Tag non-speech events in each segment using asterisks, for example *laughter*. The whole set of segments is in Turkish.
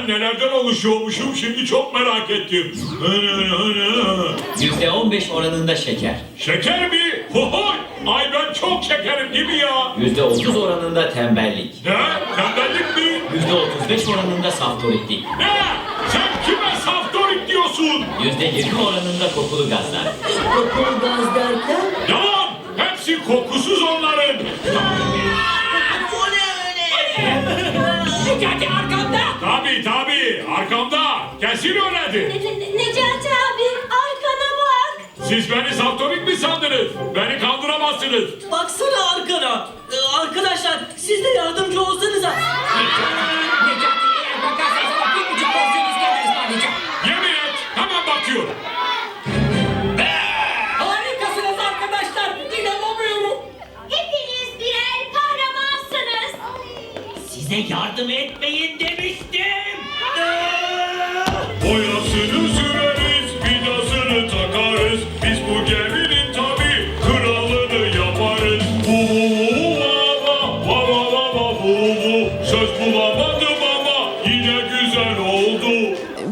Ben nelerden oluşuyormuşum şimdi çok merak ettim. Ana, ana. %15 oranında şeker. Şeker mi? Hohoy! Ay ben çok şekerim değil mi ya? %30 oranında tembellik. Ne? Tembellik mi? %35 oranında saftoriklik. Ne? Sen kime saftorik diyorsun? %20 oranında kokulu gazlar. Kokulu gaz derken? Yalan! Hepsi kokusuz onların. Kesin öyledir. Ne- Ne- Necati abi arkana bak. Siz beni saftorik mi sandınız? Beni kandıramazsınız. Baksana arkana. Ee, arkadaşlar siz de yardımcı olsanıza. Yemin et hemen bakıyorum. Harikasınız arkadaşlar. İnanamıyorum. Hepiniz birer kahramansınız. Size yardım etmeyin demiştim.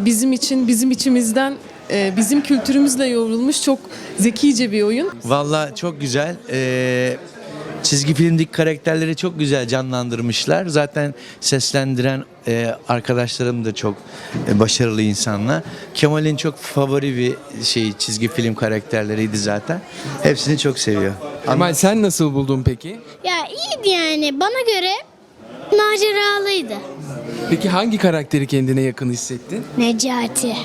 Bizim için, bizim içimizden, e, bizim kültürümüzle yoğrulmuş çok zekice bir oyun. Valla çok güzel. Ee, çizgi filmdeki karakterleri çok güzel canlandırmışlar. Zaten seslendiren e, arkadaşlarım da çok e, başarılı insanlar. Kemal'in çok favori bir şey çizgi film karakterleriydi zaten. Hepsini çok seviyor. Kemal sen nasıl buldun peki? Ya iyiydi yani. Bana göre maceralıydı. Peki hangi karakteri kendine yakın hissettin? Necati. *laughs*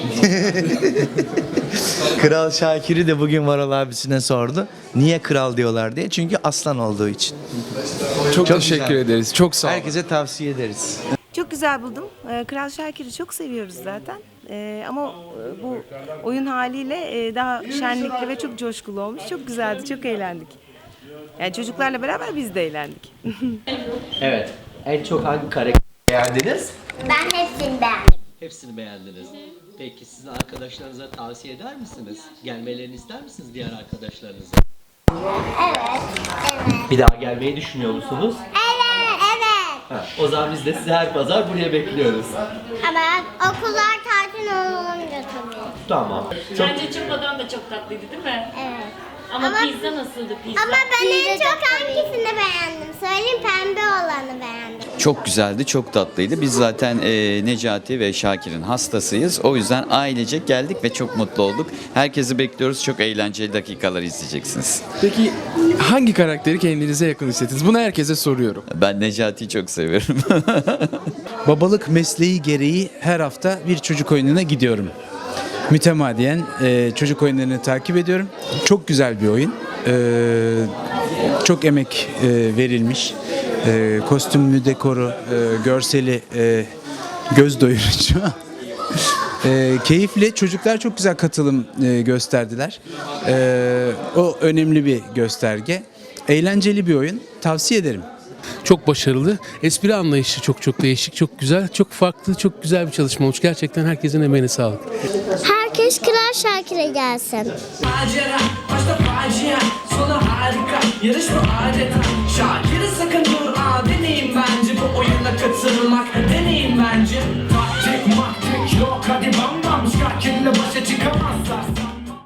Kral Şakir'i de bugün Varal abisine sordu. Niye kral diyorlar diye. Çünkü aslan olduğu için. Çok, Çok teşekkür güzel. ederiz. Çok sağ ol. Herkese tavsiye ederiz. Çok güzel buldum. Ee, Kral Şakir'i çok seviyoruz zaten. Ee, ama e, bu oyun haliyle e, daha şenlikli ve çok coşkulu olmuş. Çok güzeldi, çok eğlendik. Yani çocuklarla beraber biz de eğlendik. *laughs* Evet. En çok hangi karakteri beğendiniz? Ben hepsini beğendim. Hepsini beğendiniz. Peki sizin arkadaşlarınıza tavsiye eder misiniz? Gelmelerini ister misiniz diğer arkadaşlarınıza? Evet. Evet. Bir daha gelmeyi düşünüyor musunuz? Evet. Evet. Ha, o zaman biz de sizi her pazar buraya bekliyoruz. Ama okullar tatil olunca tabii. Tamam. Bence çıkmadan da çok tatlıydı değil mi? Evet. Ama, Ama- pizza nasıldı pizza? Ama ben en çok hangisini beğendim? Söyleyeyim pembe olanı beğendim. Çok güzeldi, çok tatlıydı. Biz zaten e, Necati ve Şakir'in hastasıyız. O yüzden ailecek geldik ve çok mutlu olduk. Herkesi bekliyoruz. Çok eğlenceli dakikalar izleyeceksiniz. Peki hangi karakteri kendinize yakın hissettiniz? Bunu herkese soruyorum. Ben Necati'yi çok seviyorum. *laughs* Babalık mesleği gereği her hafta bir çocuk oyununa gidiyorum. Mütemadiyen e, çocuk oyunlarını takip ediyorum. Çok güzel bir oyun. E, çok emek e, verilmiş. E, kostümü, dekoru, e, görseli e, göz doyurucu. *laughs* E, keyifli. Çocuklar çok güzel katılım e, gösterdiler. E, o önemli bir gösterge. Eğlenceli bir oyun. Tavsiye ederim. Çok başarılı. Espri anlayışı çok çok değişik, çok güzel, çok farklı, çok güzel bir çalışma olmuş. Gerçekten herkesin emeğine sağlık. Herkes Kral Şakir'e gelsin. Macera, başta facia, sonu harika. Yarış bu adeta. Şakir'i sakın dur, deneyin bence. Bu oyuna katılmak,